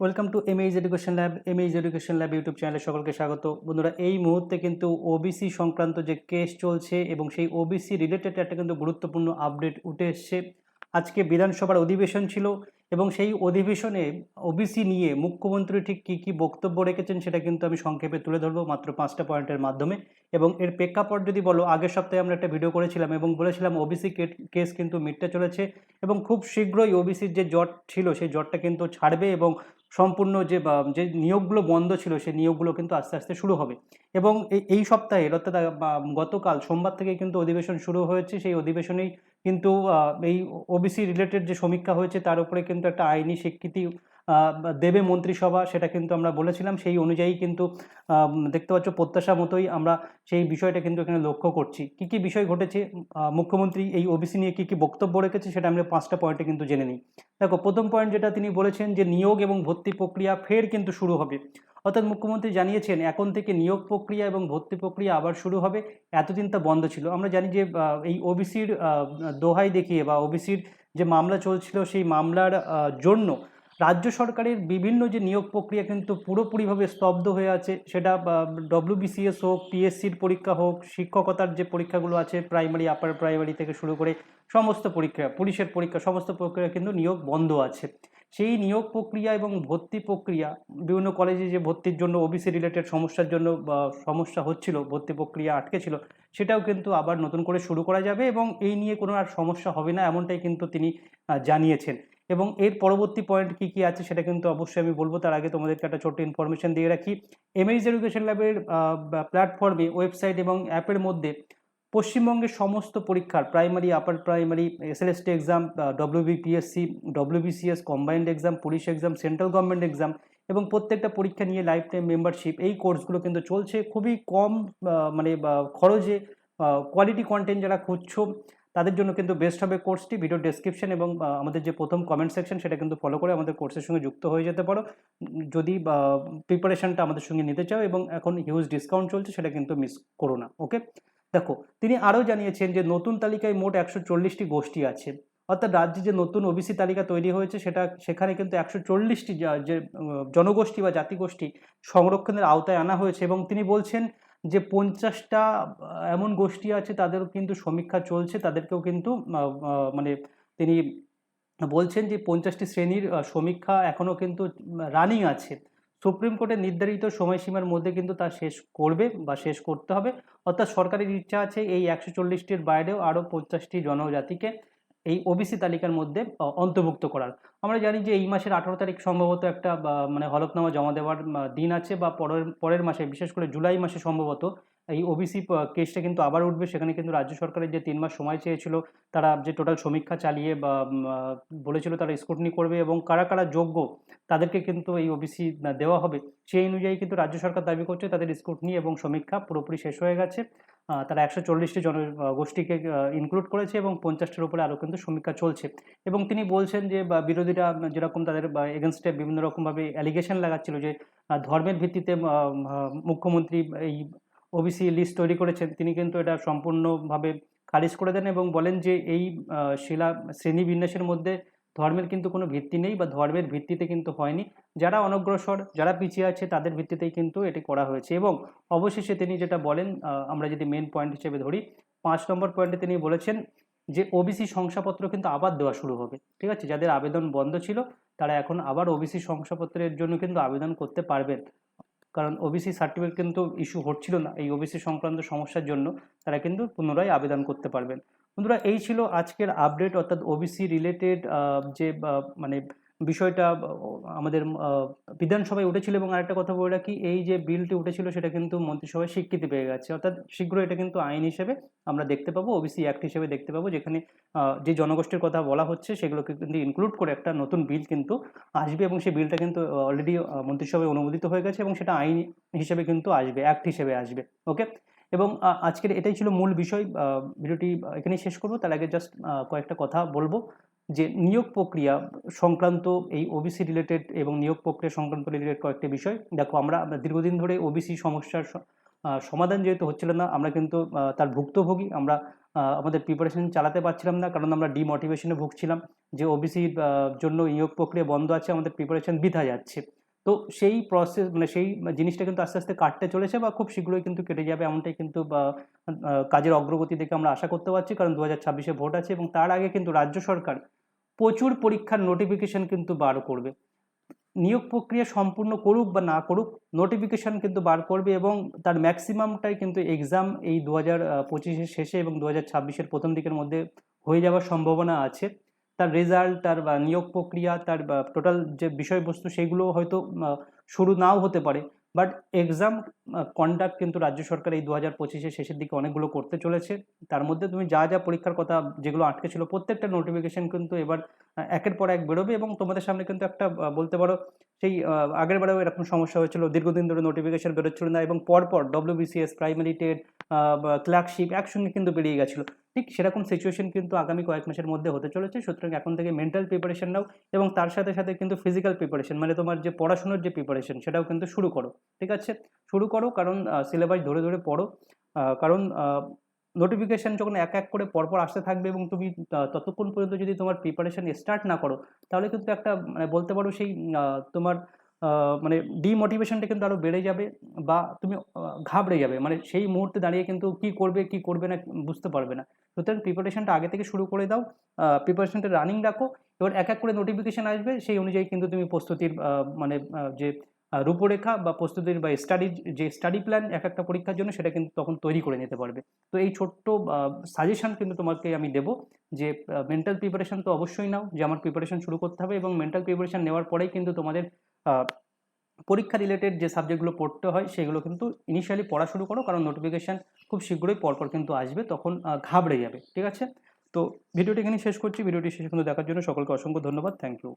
Welcome to image education lab image education lab YouTube চ্যানেলে সকলকে স্বাগত। বন্ধুরা, এই মুহূর্তে কিন্তু ওবিসি সংক্রান্ত যে কেস চলছে এবং সেই ওবিসি রিলেটেড একটা কিন্তু গুরুত্বপূর্ণ আপডেট উঠে এসছে। আজকে বিধানসভার অধিবেশন ছিল এবং সেই অধিবেশনে ওবিসি নিয়ে মুখ্যমন্ত্রী ঠিক কী কী বক্তব্য রেখেছেন সেটা কিন্তু আমি সংক্ষেপে তুলে ধরবো মাত্র পাঁচটা পয়েন্টের মাধ্যমে। এবং এর প্রেক্ষাপট যদি বলো, আগের সপ্তাহে আমরা একটা ভিডিও করেছিলাম এবং বলেছিলাম ওবিসি কেস কিন্তু মিটতে চলেছে এবং খুব শীঘ্রই ওবিসির যে জট ছিল সেই জটটা কিন্তু ছাড়বে এবং সম্পূর্ণ যে যে নিয়োগগুলো বন্ধ ছিল সেই নিয়োগগুলো কিন্তু আস্তে আস্তে শুরু হবে। এবং এই এই সপ্তাহে অর্থাৎ গতকাল সোমবার থেকে কিন্তু অধিবেশন শুরু হয়েছে, সেই অধিবেশনেই কিন্তু এই ওবিসি রিলেটেড যে সমীক্ষা হয়েছে তার উপরে কিন্তু একটা আইনি স্বীকৃতি দেবে মন্ত্রিসভা, সেটা কিন্তু আমরা বলেছিলাম। সেই অনুযায়ী কিন্তু দেখতে পাচ্ছ প্রত্যাশা মতোই আমরা সেই বিষয়টা কিন্তু এখানে লক্ষ্য করছি। কি কি বিষয় ঘটেছে? মুখ্যমন্ত্রী এই ওবিসি নিয়ে কি কি বক্তব্য রেখেছে সেটা আমরা পাঁচটা পয়েন্টে কিন্তু জেনে নিই। দেখো, প্রথম পয়েন্ট যেটা তিনি বলেছেন যে নিয়োগ এবং ভর্তি প্রক্রিয়া ফের কিন্তু শুরু হবে। অর্থাৎ মুখ্যমন্ত্রী জানিয়েছেন, এখন থেকে নিয়োগ প্রক্রিয়া এবং ভর্তি প্রক্রিয়া আবার শুরু হবে। এতদিন তা বন্ধ ছিল। আমরা জানি যে এই ওবিসির দোহাই দেখিয়ে বা ওবিসির যে মামলা চলছিল, সেই মামলার জন্য রাজ্য সরকারের বিভিন্ন যে নিয়োগ প্রক্রিয়া কিন্তু পুরোপুরিভাবে স্তব্ধ হয়ে আছে। সেটা ডব্লিউবিসিএস হোক, পিএসসির পরীক্ষা হোক, শিক্ষকতার যে পরীক্ষাগুলো আছে, প্রাইমারি, আপার প্রাইমারি থেকে শুরু করে সমস্ত পরীক্ষা, পুলিশের পরীক্ষা, সমস্ত প্রক্রিয়া কিন্তু নিয়োগ বন্ধ আছে। সেই নিয়োগ প্রক্রিয়া এবং ভর্তি প্রক্রিয়া, বিভিন্ন কলেজে যে ভর্তির জন্য ওবিসি রিলেটেড সমস্যার জন্য সমস্যা হচ্ছিল, ভর্তি প্রক্রিয়া আটকে ছিল, সেটাও কিন্তু আবার নতুন করে শুরু করা যাবে এবং এই নিয়ে কোনো আর সমস্যা হবে না এমনটাই কিন্তু তিনি জানিয়েছেন। এবং এর পরবর্তী পয়েন্ট কি কি আছে সেটা কিন্তু অবশ্যই আমি বলব, তার আগে তোমাদেরকে একটা ছোট্ট ইনফরমেশন দিয়ে রাখি। এমএইচ এডুকেশন ল্যাবের প্ল্যাটফর্মে ওয়েবসাইট এবং অ্যাপের মধ্যে পশ্চিমবঙ্গের সমস্ত পরীক্ষার primary upper primary SLST exam WBPSC WBCS combined exam police exam central government exam এবং প্রত্যেকটা পরীক্ষা নিয়ে লাইফ টাইম মেম্বারশিপ এই কোর্সগুলো কিন্তু চলছে খুবই কম মানে খরচে কোয়ালিটি কন্টেন্ট যারা খুঁজছো, তাদের জন্য কিন্তু বেস্ট হবে কোর্সটি ভিডিও ডেসক্রিপশন এবং আমাদের যে প্রথম কমেন্ট সেকশন সেটা কিন্তু ফলো করে আমাদের কোর্সের সঙ্গে যুক্ত হয়ে যেতে পারো। যদি প্রিপারেশনটা আমাদের সঙ্গে নিতে চাও এবং এখন হিউজ ডিসকাউন্ট চলছে সেটা কিন্তু মিস করো না ওকে দেখো, তিনি আরও জানিয়েছেন যে নতুন তালিকায় মোট একশো চল্লিশটি গোষ্ঠী আছে। অর্থাৎ রাজ্যে যে নতুন ওবিসি তালিকা তৈরি হয়েছে, সেটা সেখানে কিন্তু একশো চল্লিশটি যে জনগোষ্ঠী বা জাতিগোষ্ঠী সংরক্ষণের আওতায় আনা হয়েছে এবং তিনি বলছেন যে পঞ্চাশটা এমন গোষ্ঠী আছে, তাদেরও কিন্তু সমীক্ষা চলছে, তাদেরকেও কিন্তু মানে তিনি বলছেন যে পঞ্চাশটি শ্রেণির সমীক্ষা এখনও কিন্তু রানিং আছে। সুপ্রিম কোর্টের নির্ধারিত সময়সীমার মধ্যে কিন্তু তা শেষ করবে বা শেষ করতে হবে। অর্থাৎ সরকারের ইচ্ছা আছে এই একশো চল্লিশটির বাইরেও আরও পঞ্চাশটি জনজাতিকে এই ওবিসি তালিকার মধ্যে অন্তর্ভুক্ত করার। আমরা জানি যে এই মাসের আঠারো তারিখ সম্ভবত একটা মানে হলফনামা জমা দেওয়ার দিন আছে, বা, পরের পরের মাসে, বিশেষ করে জুলাই মাসে সম্ভবত এই ওবিসি কেসটা কিন্তু আবার উঠবে। সেখানে কিন্তু রাজ্য সরকারের যে তিন মাস সময় চেয়েছিল, তারা যে টোটাল সমীক্ষা চালিয়ে, বা বলেছিল তারা স্কুটনি করবে এবং কারা কারা যোগ্য তাদেরকে কিন্তু এই ওবিসি দেওয়া হবে। সেই অনুযায়ী কিন্তু রাজ্য সরকার দাবি করছে, তাদের স্কুটনি এবং সমীক্ষা পুরোপুরি শেষ হয়ে গেছে। তারা একশো চল্লিশটি জন আহ, গোষ্ঠীকে ইনক্লুড করেছে এবং পঞ্চাশটির উপরে আরও কিন্তু সমীক্ষা চলছে। এবং তিনি বলছেন যে বিরোধীরা যেরকম তাদের এগেনস্টে বিভিন্ন রকমভাবে অ্যালিগেশন লাগাচ্ছিল যে ধর্মের ভিত্তিতে মুখ্যমন্ত্রী এই ওবিসি লিস্ট তৈরি করেছেন তিনি কিন্তু এটা সম্পূর্ণভাবে খারিজ করে দেন এবং বলেন যে এই শিলা শ্রেণি বিন্যাসের মধ্যে ধর্মের কিন্তু কোনো ভিত্তি নেই বা ধর্মের ভিত্তিতে কিন্তু হয়নি। যারা অনগ্রসর, যারা পিছিয়ে আছে, তাদের ভিত্তিতেই কিন্তু এটি করা হয়েছে এবং অবশেষে তিনি যেটা বলেন আমরা যদি মেন পয়েন্ট হিসেবে ধরি, পাঁচ নম্বর পয়েন্টে তিনি বলেছেন যে ওবিসি শংসাপত্র কিন্তু আবার দেওয়া শুরু হবে। ঠিক আছে? যাদের আবেদন বন্ধ ছিল, তারা এখন আবার ওবিসি শংসাপত্রের জন্য কিন্তু আবেদন করতে পারবেন। কারণ ওবিসি সার্টিফিকেট কিন্তু ইস্যু হচ্ছিল না। এই ওবিসি সংক্রান্ত সমস্যার জন্য তারা কিন্তু পুনরায় আবেদন করতে পারবেন। বন্ধুরা, এই ছিল আজকের আপডেট অর্থাৎ ওবিসি রিলেটেড যে মানে বিষয়টা আমাদের বিধানসভায় উঠেছিল এবং আরেকটা কথা বলে রাখি, এই যে বিলটি উঠেছিল সেটা কিন্তু মন্ত্রিসভায় স্বীকৃতি পেয়ে গেছে। অর্থাৎ শীঘ্রই এটা কিন্তু আইন হিসেবে আমরা দেখতে পাবো ওবিসি অ্যাক্ট হিসেবে দেখতে পাবো, যেখানে যে জনগোষ্ঠীর কথা বলা হচ্ছে সেগুলোকে কিন্তু ইনক্লুড করে একটা নতুন বিল কিন্তু আসবে এবং সেই বিলটা কিন্তু অলরেডি মন্ত্রিসভায় অনুমোদিত হয়ে গেছে এবং সেটা আইন হিসেবে কিন্তু আসবে অ্যাক্ট হিসেবে আসবে ওকে এবং আজকের এটাই ছিল মূল বিষয় ভিডিওটি এখানেই শেষ করব। তার আগে জাস্ট কয়েকটা কথা বলব। যে নিয়োগ প্রক্রিয়া সংক্রান্ত এই ওবিসি রিলেটেড এবং নিয়োগ প্রক্রিয়া সংক্রান্ত রিলেটেড কয়েকটি বিষয়। দেখো, আমরা আমরা দীর্ঘদিন ধরে ওবিসি সমস্যার সমাধান যেহেতু হচ্ছিল না, আমরা কিন্তু তার ভুক্তভোগী। আমরা আমাদের প্রিপারেশন চালাতে পারছিলাম না, কারণ আমরা ডিমোটিভেশনে ভুগছিলাম যে ওবিসির জন্য নিয়োগ প্রক্রিয়া বন্ধ আছে, আমাদের প্রিপারেশন বৃথা যাচ্ছে। তো সেই প্রসেস মানে সেই জিনিসটা কিন্তু আস্তে আস্তে কাটতে চলেছে বা খুব শীঘ্রই কিন্তু কেটে যাবে এমনটাই কিন্তু কাজের অগ্রগতি দেখে আমরা আশা করতে পারছি। কারণ দু হাজার ছাব্বিশে ভোট আছে এবং তার আগে কিন্তু রাজ্য সরকার প্রচুর পরীক্ষার নোটিফিকেশন কিন্তু বার করবে। নিয়োগ প্রক্রিয়া সম্পূর্ণ করুক বা না করুক নোটিফিকেশন কিন্তু বার করবে এবং তার ম্যাক্সিমামটাই কিন্তু এক্সাম এই দু হাজার পঁচিশের শেষে এবং দু হাজার ছাব্বিশের প্রথম দিকের মধ্যে হয়ে যাওয়ার সম্ভাবনা আছে। তার রেজাল্ট তার নিয়োগ প্রক্রিয়া, তার টোটাল যে বিষয়বস্তু সেগুলো হয়তো শুরু নাও হতে পারে। বাট এক্সাম কন্ডাক্ট কিন্তু রাজ্য সরকার এই দু হাজার পঁচিশের শেষের দিকে অনেকগুলো করতে চলেছে। তার মধ্যে তুমি যা যা পরীক্ষার কথা যেগুলো আটকে ছিল, প্রত্যেকটা নোটিফিকেশন কিন্তু এবার একের পর এক বেরোবে এবং তোমাদের সামনে কিন্তু একটা বলতে পারো সেই আগের বারেও এরকম সমস্যা হয়েছিল। দীর্ঘদিন ধরে নোটিফিকেশন বেরোচ্ছিল না এবং পরপর ডব্লিউবিসিএস প্রাইমারি টেট ক্লার্কশিপ একসঙ্গে কিন্তু বেরিয়ে গেছিল। ঠিক সেরকম সিচুয়েশন কিন্তু আগামী কয়েক মাসের মধ্যে হতে চলেছে। সুতরাং এখন থেকে মেন্টাল প্রিপারেশন নাও এবং তার সাথে সাথে কিন্তু ফিজিক্যাল প্রিপারেশন মানে তোমার যে পড়াশোনার যে প্রিপারেশন সেটাও কিন্তু শুরু করো। ঠিক আছে? শুরু করো, কারণ সিলেবাস ধরে ধরে পড়ো। কারণ নোটিফিকেশন যখন এক এক করে পরপর আসতে থাকবে এবং তুমি ততক্ষণ পর্যন্ত যদি তোমার প্রিপারেশন স্টার্ট না করো, তাহলে কিন্তু একটা মানে বলতে পারো সেই তোমার মানে ডিমোটিভেশনটা কিন্তু আরও বেড়ে যাবে বা তুমি ঘাবড়ে যাবে। মানে সেই মুহূর্তে দাঁড়িয়ে কিন্তু কি করবে কি করবে না বুঝতে পারবে না। সুতরাং প্রিপারেশনটা আগে থেকে শুরু করে দাও প্রিপারেশনটা রানিং রাখো, এবার এক এক করে নোটিফিকেশন আসবে, সেই অনুযায়ী কিন্তু তুমি প্রস্তুতির মানে যে রূপরেখা বা প্রস্তুতির বা স্টাডির যে স্টাডি প্ল্যান এক একটা পরীক্ষার জন্য সেটা কিন্তু তখন তৈরি করে নিতে পারবে। তো এই ছোট্ট সাজেশন কিন্তু তোমাকে আমি দেবো যে মেন্টাল প্রিপারেশান তো অবশ্যই নাও, যে আমার প্রিপারেশন শুরু করতে হবে এবং মেন্টাল প্রিপারেশান নেওয়ার পরেই কিন্তু তোমাদের পরীক্ষা রিলেটেড যে সাবজেক্টগুলো পড়তে হয় সেগুলো কিন্তু ইনিশিয়ালি পড়া শুরু করো, কারণ নোটিফিকেশান খুব শীঘ্রই পরপর কিন্তু আসবে, তখন ঘাবড়ে যাবে, ঠিক আছে? তো ভিডিওটি এখানে শেষ করছি, ভিডিওটি শেষ পর্যন্ত দেখার জন্য সকলকে অসংখ্য ধন্যবাদ থ্যাংক ইউ